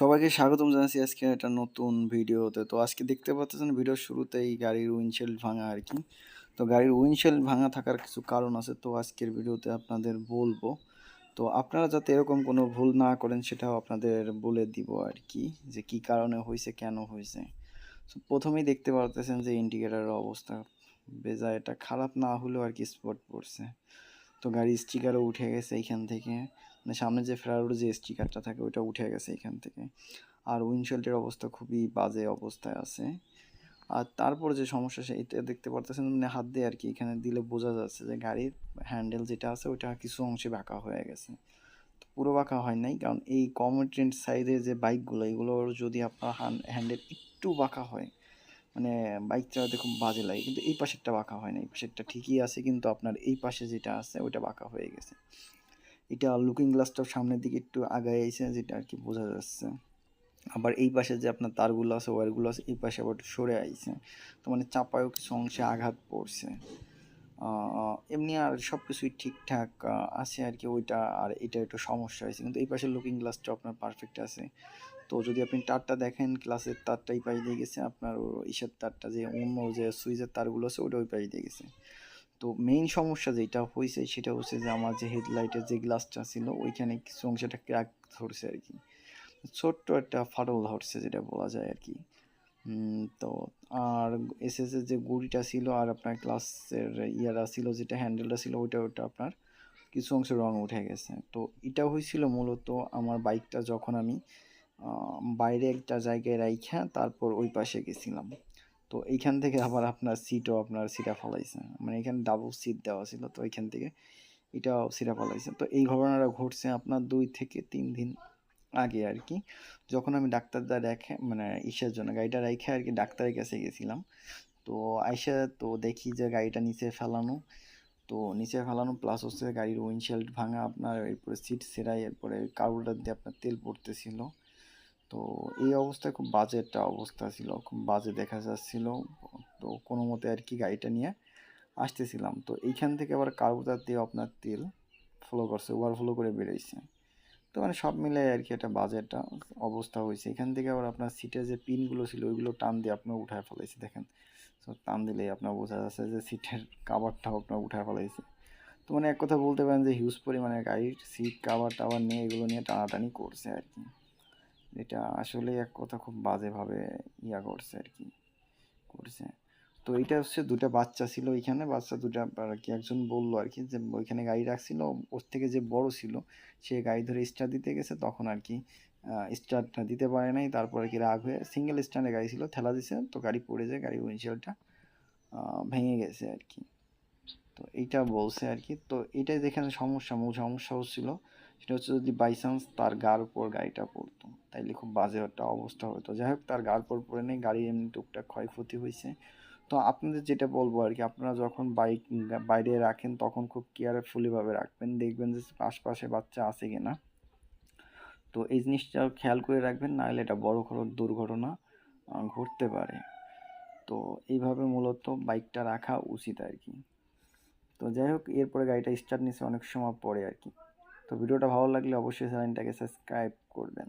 সবাইকে স্বাগতম জানাচ্ছি আজকে একটা নতুন ভিডিওতে। তো আজকে দেখতে পাচ্ছেন ভিডিওর শুরুতেই গাড়ির উইন্ডশিল্ড ভাঙা আর কি। তো গাড়ির উইন্ডশিল্ড ভাঙা থাকার কিছু কারণ আছে, তো আজকের ভিডিওতে আপনাদের বলব। তো আপনারা যাতে এরকম কোনো ভুল না করেন, সেটাও আপনাদের বলে দিব আর কি, যে কি কারণে হয়েছে, কেন হয়েছে। তো প্রথমেই দেখতে পারতেছেন যে ইন্ডিকেটারের অবস্থা বেজা এটা খারাপ না হলেও আর কি স্পট পড়ছে। তো গাড়ির স্টিকারও উঠে গেছে এইখান থেকে। মানে সামনে যে ফেরারোর যে স্টিকারটা থাকে, ওইটা উঠে গেছে এখান থেকে। আর উইন্ডশিল্ডের অবস্থা খুবই বাজে অবস্থায় আছে। আর তারপর যে সমস্যা সেইটা দেখতে পারতেছেন মানে হাত দিয়ে আর কি এখানে দিলে বোঝা যাচ্ছে যে গাড়ির হ্যান্ডেল যেটা আছে, ওইটা কিছু অংশে বাঁকা হয়ে গেছে। তো পুরো বাঁকা হয় নাই, কারণ এই কমিটেন্ট সাইডের যে বাইকগুলো এগুলোর যদি আপনার হ্যান্ডেল একটু বাঁকা হয় মানে বাইক চালাতে খুব বাজে লাগে। কিন্তু এই পাশেরটা বাঁকা হয় না এই পাশেরটা ঠিকই আছে, কিন্তু আপনার এই পাশে যেটা আছে, ওইটা বাঁকা হয়ে গেছে। এটা লুকিং গ্লাসটাও সামনের দিকে একটু আগায় আইছে, যেটা আর কি বোঝা যাচ্ছে। আবার এই পাশে যে আপনার তারগুলো আছে ওয়ারগুলো আছে, এই পাশে আবার সরে আইছে। তো মানে চাপায়ও কিছু অংশে আঘাত পড়ছে। এমনি আর সব কিছুই ঠিকঠাক আছে আর কি ওইটা আর এটা একটু সমস্যা হয়েছে। কিন্তু এই পাশে লুকিং গ্লাসটা আপনার পারফেক্ট আছে। তো যদি আপনি তারটা দেখেন ক্লাসের তারটা এই পাশ দিয়ে গেছে, আপনার ইসের তারটা যে অন্য যে সুইচের তারগুলো আছে ওটা ওই পাশ দিয়ে গেছে। তো মেইন সমস্যা যেটা হয়েছে সেটা হচ্ছে যে আমার যে হেডলাইটের যে গ্লাসটা ছিল, ওইখানে কিছু অংশটা ক্র্যাক ধরছে আর কি ছোট্ট একটা ফাটল ধরছে যেটা বলা যায় আর কি তো আর এসএসের যে গুড়িটা ছিল আর আপনার ক্লাসের ইয়ারা ছিল, যেটা হ্যান্ডেলটা ছিল, ওইটা ওইটা আপনার কিছু অংশ রং উঠে গেছে। তো এটা হয়েছিল মূলত আমার বাইকটা যখন আমি বাইরে একটা জায়গায় রাইখা তারপর ওই পাশে গেছিলাম। তো এইখান থেকে আবার আপনার সিটও আপনার সিটা ফলাইছে মানে এখানে ডাবল সিট দেওয়া ছিল, তো এইখান থেকে এটাও সিটা ফলাইছে তো এই ঘটনাটা ঘটছে আপনার দুই থেকে তিন দিন আগে আর কি। যখন আমি ডাক্তারদা রেখে মানে ইসের জন্য গাড়িটা রেখে আর কি ডাক্তারের কাছে গেছিলাম। তো আইসা তো দেখি যে গাড়িটা নিচে ফেলানো। তো নিচে ফেলানো প্লাস হচ্ছে গাড়ির উইন্ডশিল্ড ভাঙা, আপনার এরপরে সিট সেরাই, এরপরে কার্বোটার দিয়ে আপনার তেল পড়তেছিল। তো এই অবস্থায় খুব বাজে একটা অবস্থা ছিল, খুব বাজে দেখা যাচ্ছিল। তো কোনো মতে আর কি গাড়িটা নিয়ে আসতেছিলাম। তো এইখান থেকে আবার কার্বোটার দিয়ে আপনার তেল ফলো করছে ওভারফ্লো করে বেরোইছে। তো মানে সব মিলে আর কি একটা বাজে একটা অবস্থা হয়েছে। এখান থেকে আবার আপনার সিটের যে পিনগুলো ছিল, ওইগুলো টান দিয়ে আপনার উঠায় ফেলাইছে, দেখেন। তো টান দিলেই আপনার বোঝা যাচ্ছে যে সিটের কাভারটাও আপনার উঠায় ফেলাইছে। তো মানে এক কথা বলতে পারেন যে হিউজ পরিমাণে গাড়ির সিট কাভার টাভার নিয়ে এগুলো নিয়ে টানাটানি করছে আর কি। এটা আসলে এক কথা খুব বাজেভাবে ইয়া করছে আর কি, করছে। তো এটা হচ্ছে দুটা বাচ্চা ছিল ওইখানে বাচ্চা দুটা আর কি একজন বলল আর কি যে ওইখানে গাড়ি রাখছিল, ওর থেকে যে বড় ছিল, সে গাড়ি ধরে স্টার্ট দিতে গেছে, তখন আর কি স্টার্টটা দিতে পারে নাই, তারপর কি রাগ হয়ে সিঙ্গেল স্ট্যান্ডে গাড়ি ছিল, ঠেলা দিছে, তো গাড়ি পড়ে যায় গাড়ি উইন্ডশিল্ডটা ভেঙে গেছে আর কি। তো এইটা বলছে আর কি, তো এটাই যেখানে সমস্যা, মূল সমস্যা হচ্ছিল সেটা হচ্ছে যদি বাই চান্স তার গার উপর গাড়িটা পড়তো, তাইলে খুব বাজে একটা অবস্থা হতো। যাই হোক তার গার উপর পড়ে নেই গাড়ি এমনি টুকটাক ক্ষয়ক্ষতি হয়েছে তো আপনাদের যেটা বলব আর কি, আপনারা যখন বাইক বাইরে রাখেন, তখন খুব কেয়ারফুলিভাবে রাখবেন। দেখবেন যে আশপাশে বাচ্চা আছে কি না তো এই জিনিসটা খেয়াল করে রাখবেন, নাহলে এটা বড় খরচ দুর্ঘটনা ঘটতে পারে। তো এইভাবে মূলত বাইকটা রাখা উচিত আর কি। তো যাই হোক এরপরে গাড়িটা স্টার্ট নিচ্ছে অনেক সময় পরে আর কি। তো ভিডিওটা ভালো লাগলে অবশ্যই চ্যানেলটাকে সাবস্ক্রাইব করবেন।